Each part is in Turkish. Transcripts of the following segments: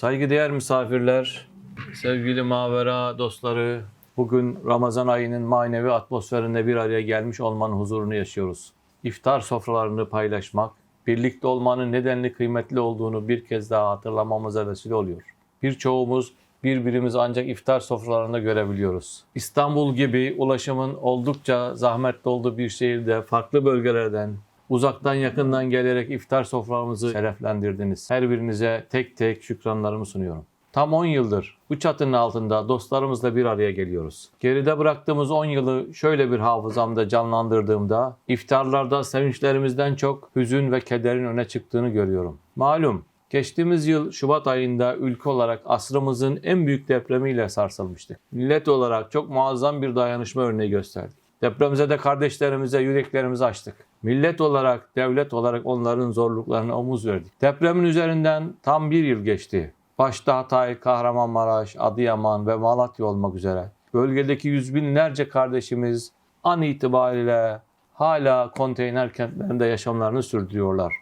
Saygıdeğer misafirler, sevgili Mavera dostları, bugün Ramazan ayının manevi atmosferinde bir araya gelmiş olmanın huzurunu yaşıyoruz. İftar sofralarını paylaşmak, birlikte olmanın nedenli kıymetli olduğunu bir kez daha hatırlamamıza vesile oluyor. Birçoğumuz birbirimizi ancak iftar sofralarında görebiliyoruz. İstanbul gibi ulaşımın oldukça zahmetli olduğu bir şehirde farklı bölgelerden, uzaktan yakından gelerek iftar soframızı şereflendirdiniz. Her birinize tek tek şükranlarımı sunuyorum. Tam 10 yıldır bu çatının altında dostlarımızla bir araya geliyoruz. Geride bıraktığımız 10 yılı şöyle bir hafızamda canlandırdığımda iftarlarda sevinçlerimizden çok hüzün ve kederin öne çıktığını görüyorum. Malum Geçtiğimiz yıl Şubat ayında ülke olarak asrımızın en büyük depremiyle sarsılmıştık. Millet olarak çok muazzam bir dayanışma örneği gösterdik. Depremize de kardeşlerimize yüreklerimizi açtık. Millet olarak, devlet olarak onların zorluklarına omuz verdik. Depremin üzerinden tam bir yıl geçti. Başta Hatay, Kahramanmaraş, Adıyaman ve Malatya olmak üzere bölgedeki yüz binlerce kardeşimiz an itibariyle hala konteyner kentlerinde yaşamlarını sürdürüyorlar.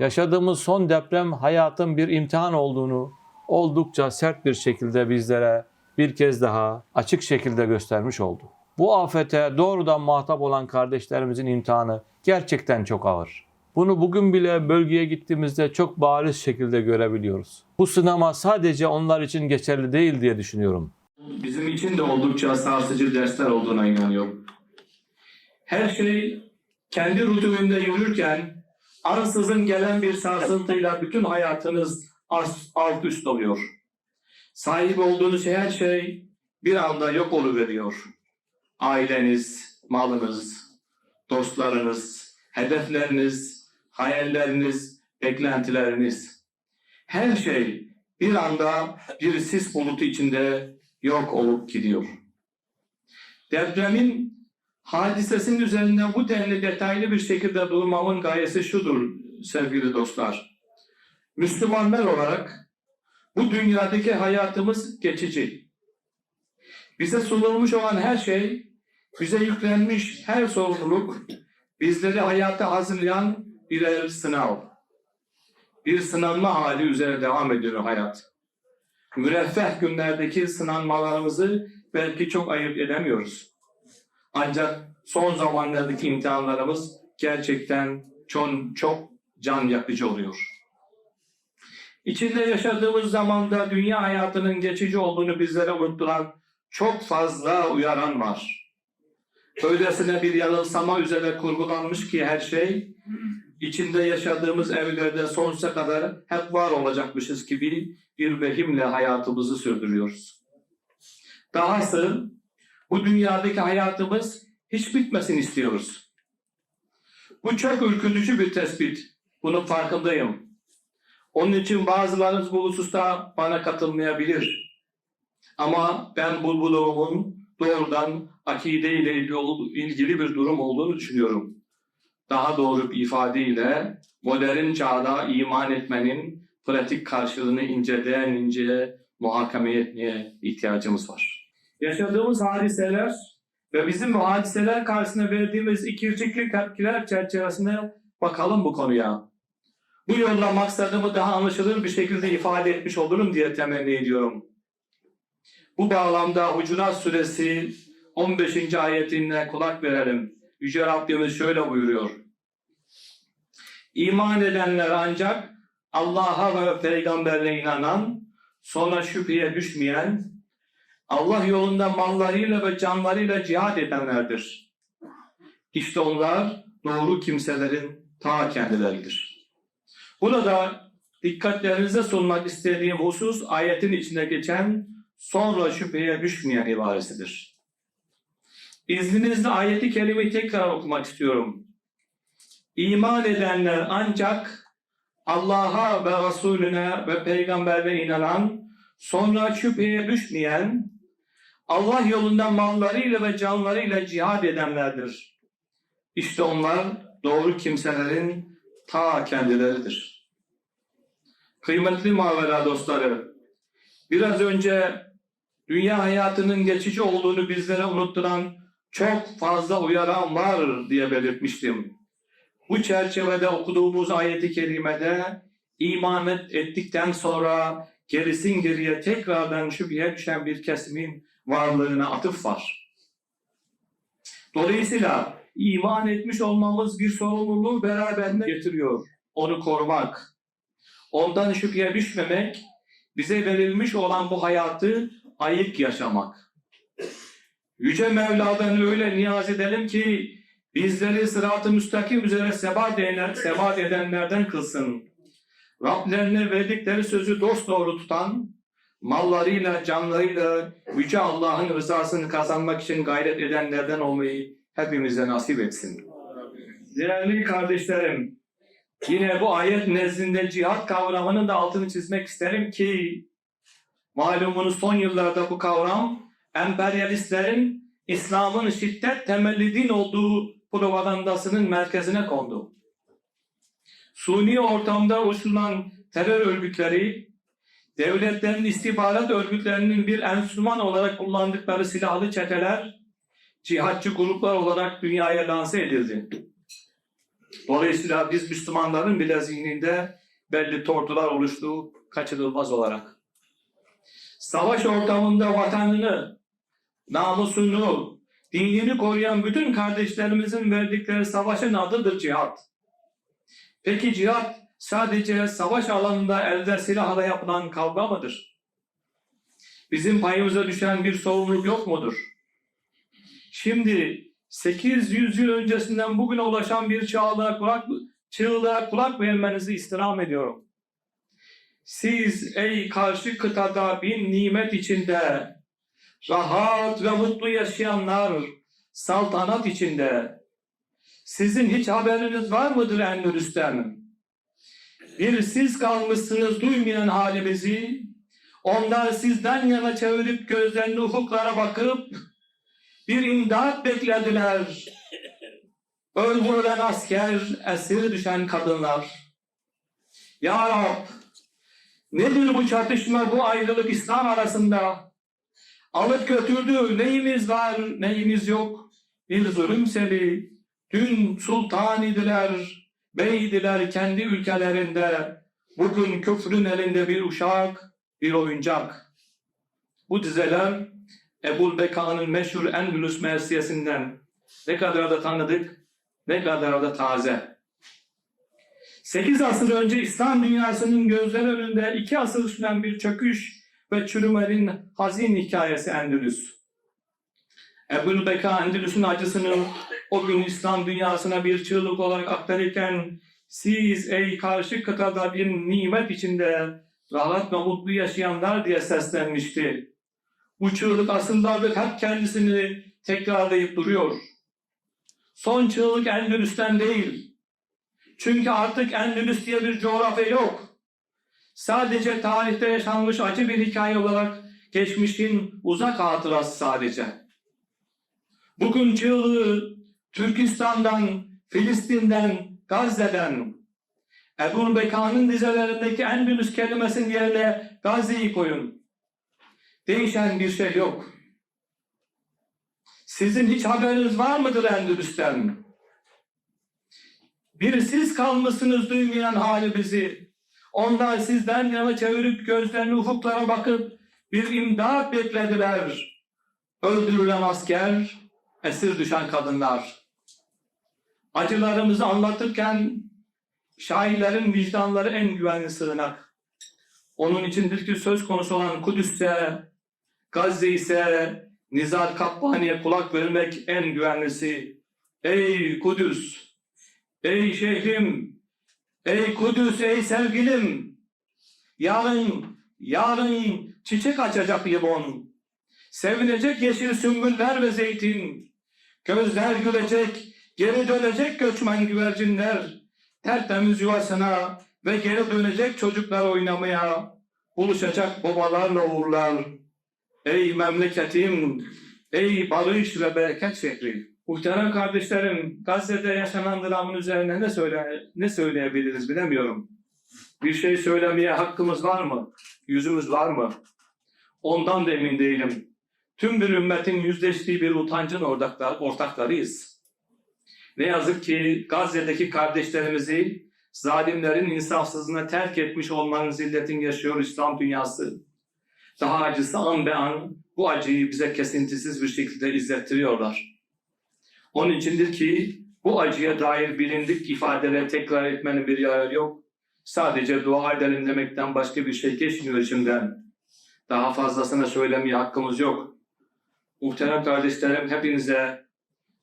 Yaşadığımız son deprem hayatın bir imtihan olduğunu oldukça sert bir şekilde bizlere bir kez daha açık şekilde göstermiş oldu. Bu afete doğrudan muhatap olan kardeşlerimizin imtihanı gerçekten çok ağır. Bunu bugün bile bölgeye gittiğimizde çok bariz şekilde görebiliyoruz. Bu sınama sadece onlar için geçerli değil diye düşünüyorum. bizim için de oldukça sarsıcı dersler olduğuna inanıyorum. Her şey kendi rutininde yürürken ansızın gelen bir sarsıntıyla bütün hayatınız alt üst oluyor. Sahip olduğunuz her şey bir anda yok oluveriyor. Aileniz, malınız, dostlarınız, hedefleriniz, hayalleriniz, beklentileriniz. Her şey bir anda bir sis bulutu içinde yok olup gidiyor. Depremin hadisesinin üzerinde bu denli detaylı bir şekilde durmamın gayesi şudur sevgili dostlar. Müslümanlar olarak bu dünyadaki hayatımız geçici. Bize sunulmuş olan her şey, bize yüklenmiş her sorumluluk, bizleri hayata hazırlayan birer sınav. Bir sınanma hali üzere devam ediyor hayat müreffeh günlerdeki sınanmalarımızı belki çok ayırt edemiyoruz. Ancak son zamanlardaki imtihanlarımız gerçekten çok, çok can yakıcı oluyor. İçinde yaşadığımız zamanda dünya hayatının geçici olduğunu bizlere unutturan çok fazla uyaran var. Öylesine bir yanılsama üzere kurgulanmış ki her şey, içinde yaşadığımız evlerde sonsuza kadar hep var olacakmışız gibi bir vehimle hayatımızı sürdürüyoruz. Dahası bu dünyadaki hayatımız hiç bitmesin istiyoruz. Bu çok ürkütücü bir tespit. Bunun farkındayım. Onun için bazılarınız bu hususta bana katılmayabilir. Ama ben bu buluğumun doğrudan akide ile ilgili bir durum olduğunu düşünüyorum. Daha doğru bir ifadeyle modern çağda iman etmenin pratik karşılığını inceleyen inceye muhakeme etmeye ihtiyacımız var. Yaşadığımız hadiseler ve bizim bu hadiseler karşısında verdiğimiz ikircikli tepkiler çerçevesinde bakalım bu konuya. Bu yolla maksadımı daha anlaşılır bir şekilde ifade etmiş olurum diye temenni ediyorum. Bu bağlamda Hucurat Suresi 15. ayetine kulak verelim. Yüce Rabbimiz şöyle buyuruyor. İman edenler ancak Allah'a ve peygamberine inanan, sonra şüpheye düşmeyen, Allah yolunda mallarıyla ve canlarıyla cihad edenlerdir. İşte onlar doğru kimselerin ta kendileridir. Burada dikkatlerinize sunmak istediğim husus ayetin içinde geçen sonra şüpheye düşmeyen ibaresidir. İzninizle ayeti kerimeyi tekrar okumak istiyorum. İman edenler ancak Allah'a ve Resulüne ve peygamberine inanan, sonra şüpheye düşmeyen, Allah yolunda mallarıyla ve canlarıyla cihad edenlerdir. İşte onlar doğru kimselerin ta kendileridir. Kıymetli mavera dostları, biraz önce dünya hayatının geçici olduğunu bizlere unutturan çok fazla uyaran var diye belirtmiştim. Bu çerçevede okuduğumuz ayeti kerimede iman ettikten sonra gerisin geriye tekrardan şüpheye düşen bir kesimin varlığına atıf var. Dolayısıyla iman etmiş olmamız bir sorumluluğu beraberinde getiriyor. Onu korumak, ondan şüpheye düşmemek, bize verilmiş olan bu hayatı ayık yaşamak. Yüce Mevla'dan öyle niyaz edelim ki bizleri sırat-ı müstakim üzere sebat, eden, sebat edenlerden kılsın. Rablerine verdikleri sözü dosdoğru tutan, mallarıyla, canlarıyla Yüce Allah'ın rızasını kazanmak için gayret edenlerden olmayı hepimize nasip etsin. Değerli kardeşlerim, yine bu ayet nezdinde cihat kavramının da altını çizmek isterim ki malumunuz son yıllarda bu kavram emperyalistlerin İslam'ın şiddet temelli din olduğu propagandasının merkezine kondu. Suni ortamda oluşturulan terör örgütleri, devletlerin istihbarat örgütlerinin bir enstrüman olarak kullandıkları silahlı çeteler, cihatçı gruplar olarak dünyaya lanse edildi. Dolayısıyla biz Müslümanların bile zihninde belli tortular oluştuğu kaçınılmaz olarak. Savaş ortamında vatanını, namusunu, dinini koruyan bütün kardeşlerimizin verdikleri savaşın adıdır cihat. Peki cihat sadece savaş alanında elde silahla yapılan kavga mıdır? Bizim payımıza düşen bir sorumluluk yok mudur? Şimdi 800 yıl öncesinden bugüne ulaşan bir çağlığa kulak, çığlığa kulak vermenizi istirham ediyorum. Siz ey karşı kıtada bin nimet içinde rahat ve mutlu yaşayanlar saltanat içinde sizin hiç haberiniz var mıdır Endülüs'ten? Bir siz kalmışsınız duymayan halimizi, onlar sizden yana çevirip gözlerini ufuklara bakıp bir imdat beklediler. Öldürülen asker, esir düşen kadınlar. Ya Rab, nedir bu çatışma, bu ayrılık İslam arasında? Alıp götürdü, neyimiz var, neyimiz yok. Bir zulüm seli, dün sultan idiler, beydiler kendi ülkelerinde. Bugün küfrün elinde bir uşak, bir oyuncak. Bu dizeler Ebul Beka'nın meşhur Endülüs mersiyesinden ne kadar da tanıdık, ne kadar da taze. 8 asır önce İslam dünyasının gözler önünde iki asır süren bir çöküş ve çürümenin hazin hikayesi Endülüs. Ebul Beka Endülüs'ün acısını o gün İslam dünyasına bir çığlık olarak aktarırken siz ey karşı kıtada bir nimet içinde rahat ve mutlu yaşayanlar diye seslenmişti. Bu çığlık aslında hep kendisini tekrarlayıp duruyor. Son çığlık Endülüs'ten değil. Çünkü artık Endülüs diye bir coğrafya yok. Sadece tarihte yaşanmış acı bir hikaye olarak geçmişin uzak hatırası sadece. Bugün çığlığı Türkistan'dan, Filistin'den, Gazze'den, Ebu Beka'nın dizelerindeki Endülüs kelimesinin yerine Gazze'yi koyun. Değişen bir şey yok. Sizin hiç haberiniz var mıdır Endülüs'ten? Bir siz kalmışsınız duymayan halimizi. Onlar sizden yana çevirip gözlerini ufuklara bakıp bir imdat beklediler. Öldürülen asker, esir düşen kadınlar. Acılarımızı anlatırken şairlerin vicdanları en güvenli sığınak. Onun içindir ki söz konusu olan Kudüs'te, Gazze ise Nizar Kabbani'ye kulak vermek en güvenlisi. Ey Kudüs! Ey şehrim! Ey Kudüs, ey sevgilim! Yarın, yarın çiçek açacak limon. Sevinecek yeşil sümbüller ve zeytin. Gözler gülecek, geri dönecek göçmen güvercinler. Tertemiz yuvasına ve geri dönecek çocuklar oynamaya. Buluşacak babalarla uğurlar. Ey memleketim, ey barış ve bereket şehri. Muhterem kardeşlerim, Gazze'de yaşanan dramın üzerine ne, söyle, ne söyleyebiliriz bilemiyorum. Bir şey söylemeye hakkımız var mı? Yüzümüz var mı? Ondan da emin değilim. Tüm bir ümmetin yüzleştiği bir utancın ortaklar, ortaklarıyız. Ne yazık ki Gazze'deki kardeşlerimizi zalimlerin insafsızlığına terk etmiş olmanın zilletin yaşıyor İslam dünyası. Daha acısı an be an bu acıyı bize kesintisiz bir şekilde izlettiriyorlar. Onun içindir ki bu acıya dair bilindik ifadeleri tekrar etmenin bir yararı yok. Sadece dua edelim demekten başka bir şey geçmiyor içimden. Daha fazlasını söylemeye hakkımız yok. Muhterem kardeşlerim hepinize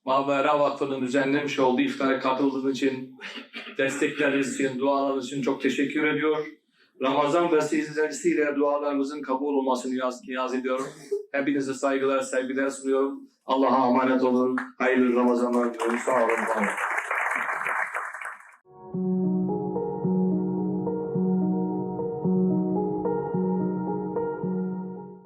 Mavera Vakfı'nın düzenlemiş olduğu iftara katıldığınız için, destekleriniz için, dualarınız için çok teşekkür ediyor. Ramazan vesilesiyle dualarımızın kabul olmasını niyaz, niyaz ediyorum. Hepinize saygılar, sevgiler sunuyorum. Allah'a emanet olun. Hayırlı Ramazanlar diliyorum. Sağ olun. var.